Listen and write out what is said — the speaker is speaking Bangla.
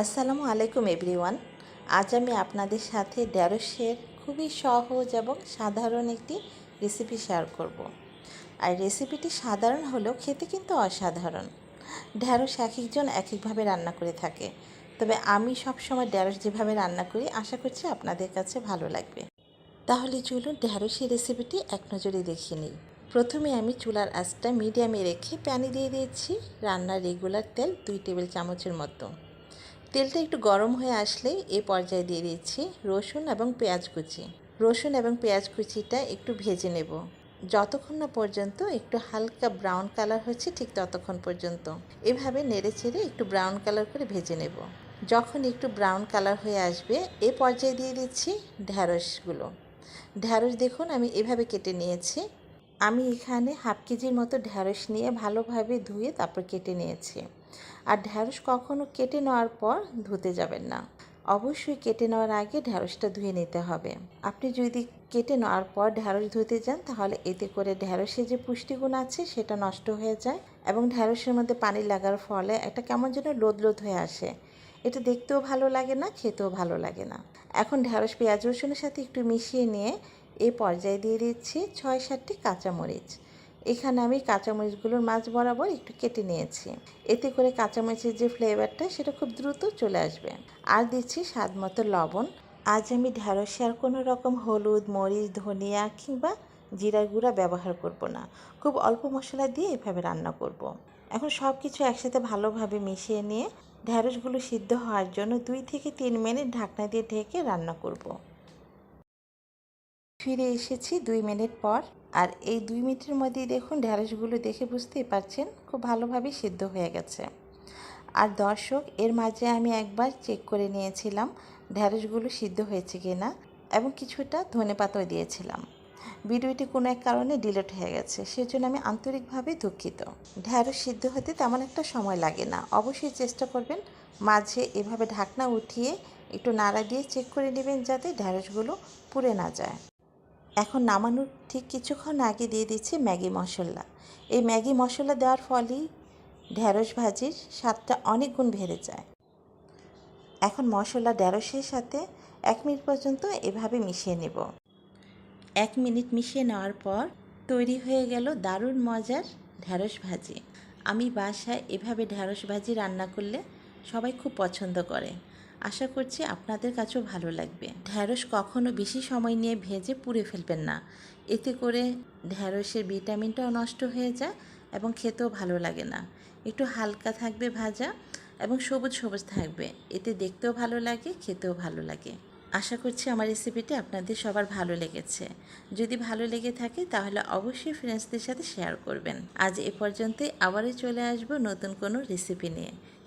আসসালামু আলাইকুম এভরিওয়ান। আজ আমি আপনাদের সাথে ঢ্যাঁড়সের খুবই সহজ এবং সাধারণ একটি রেসিপি শেয়ার করব। আর রেসিপিটি সাধারণ হলেও খেতে কিন্তু অসাধারণ। ঢ্যাঁড়স এক একজন এক একভাবে রান্না করে থাকে। তবে আমি সবসময় ঢ্যাঁড়স যেভাবে রান্না করি, আশা করছি আপনাদের কাছে ভালো লাগবে। তাহলে চলুন ঢ্যাঁড়সের রেসিপিটি এক নজরে দেখিয়ে নিই। প্রথমে আমি চুলার আঁচটা মিডিয়ামে রেখে প্যানে দিয়ে দিয়েছি। রান্নার রেগুলার তেল দুই টেবিল চামচের মতো। তেলটা একটু গরম হয়ে আসলেই এ পর্যায়ে দিয়ে দিচ্ছি রসুন এবং পেঁয়াজ কুচি। রসুন এবং পেঁয়াজ কুচিটা একটু ভেজে নেব। যতক্ষণ না পর্যন্ত একটু হালকা ব্রাউন কালার হচ্ছে ঠিক ততক্ষণ পর্যন্ত। এভাবে নেড়ে চেড়ে একটু ব্রাউন কালার করে ভেজে নেব। যখন একটু ব্রাউন কালার হয়ে আসবে, এ পর্যায়ে দিয়ে দিচ্ছি ঢ্যাঁড়সগুলো ঢ্যাঁড়স দেখুন আমি এভাবে কেটে নিয়েছি। আমি এখানে হাফ কেজির মতো ঢ্যাঁড়স নিয়ে ভালোভাবে ধুয়ে তারপর কেটে নিয়েছি। আর ঢ্যাঁড়স কখনো কেটে নেওয়ার পর ধুতে যাবেন না। অবশ্যই কেটে নেওয়ার আগে ঢ্যাঁড়সটা ধুয়ে নিতে হবে। আপনি যদি কেটে নেওয়ার পর ঢ্যাঁড়স ধুতে যান, তাহলে এতে করে ঢ্যাঁড়সের যে পুষ্টিগুণ আছে, সেটা নষ্ট হয়ে যায় এবং ঢ্যাঁড়সের মধ্যে পানি লাগার ফলে একটা কেমন যেন লোদ লোদ হয়ে আসে। এটা দেখতেও ভালো লাগে না, খেতেও ভালো লাগে না। এখন ঢ্যাঁড়স পেঁয়াজ রসুনের সাথে একটু মিশিয়ে নিয়ে এই পর্যায়ে দিয়ে দিচ্ছি ছয় সাতটি কাঁচামরিচ। এখানে আমি কাঁচামরিচগুলোর মাছ বরাবর একটু কেটে নিয়েছি। এতে করে কাঁচামরিচের যে ফ্লেভারটা সেটা খুব দ্রুত চলে আসবে। আর দিচ্ছি স্বাদ মতো লবণ। আজ আমি ঢ্যাঁড়সে আর কোনো রকম হলুদ, মরিচ, ধনিয়া কিংবা জিরার গুঁড়া ব্যবহার করব না। খুব অল্প মশলা দিয়ে এভাবে রান্না করব। এখন সব কিছু একসাথে ভালোভাবে মিশিয়ে নিয়ে ঢ্যাঁড়সগুলো সিদ্ধ হওয়ার জন্য দুই থেকে তিন মিনিট ঢাকনা দিয়ে ঢেকে রান্না করব। ফিরে এসেছি দুই মিনিট পর। আর এই দুই মিনিটের মধ্যেই দেখুন ঢ্যাঁড়সগুলো দেখে বুঝতেই পারছেন, খুব ভালোভাবেই সিদ্ধ হয়ে গেছে। আর দর্শক, এর মাঝে আমি একবার চেক করে নিয়েছিলাম ঢ্যাঁড়সগুলো সিদ্ধ হয়েছে কি না এবং কিছুটা ধনে পাতাও দিয়েছিলাম। ভিডিওটি কোনো এক কারণে ডিলেট হয়ে গেছে, সেজন্য আমি আন্তরিকভাবে দুঃখিত। ঢ্যাঁড়স সিদ্ধ হতে তেমন একটা সময় লাগে না, অবশ্যই চেষ্টা করবেন মাঝে এভাবে ঢাকনা উঠিয়ে একটু নাড়া দিয়ে চেক করে নেবেন যাতে ঢ্যাঁড়সগুলো পুড়ে না যায়। এখন নামানোর ঠিক কিছুক্ষণ আগে দিয়ে দিচ্ছি ম্যাগি মশলা। এই ম্যাগি মশলা দেওয়ার ফলেই ঢ্যাঁড়স ভাজির স্বাদটা অনেক গুণ বেড়ে যায়। এখন মশলা ঢ্যাঁড়সের সাথে এক মিনিট পর্যন্ত এভাবে মিশিয়ে নেব। এক মিনিট মিশিয়ে নেওয়ার পর তৈরি হয়ে গেল দারুণ মজার ঢ্যাঁড়স ভাজি। আমি বাসায় এভাবে ঢ্যাঁড়স ভাজি রান্না করলে সবাই খুব পছন্দ করে। আশা করছি আপনাদের কাছেও ভালো লাগবে। ঢ্যাঁড়স কখনো বেশি সময় নিয়ে ভেজে পুড়ে ফেলবেন না। এতে করে ঢ্যাঁড়সের ভিটামিনটাও নষ্ট হয়ে যায় এবং খেতেও ভালো লাগে না। একটু হালকা থাকবে ভাজা এবং সবুজ সবুজ থাকবে। এতে দেখতেও ভালো লাগে, খেতেও ভালো লাগে। আশা করছি আমার রেসিপিটি আপনাদের সবার ভালো লেগেছে। যদি ভালো লেগে থাকে তাহলে অবশ্যই ফ্রেন্ডসদের সাথে শেয়ার করবেন। আজ এ পর্যন্তই, আবারও চলে আসব নতুন কোনো রেসিপি নিয়ে।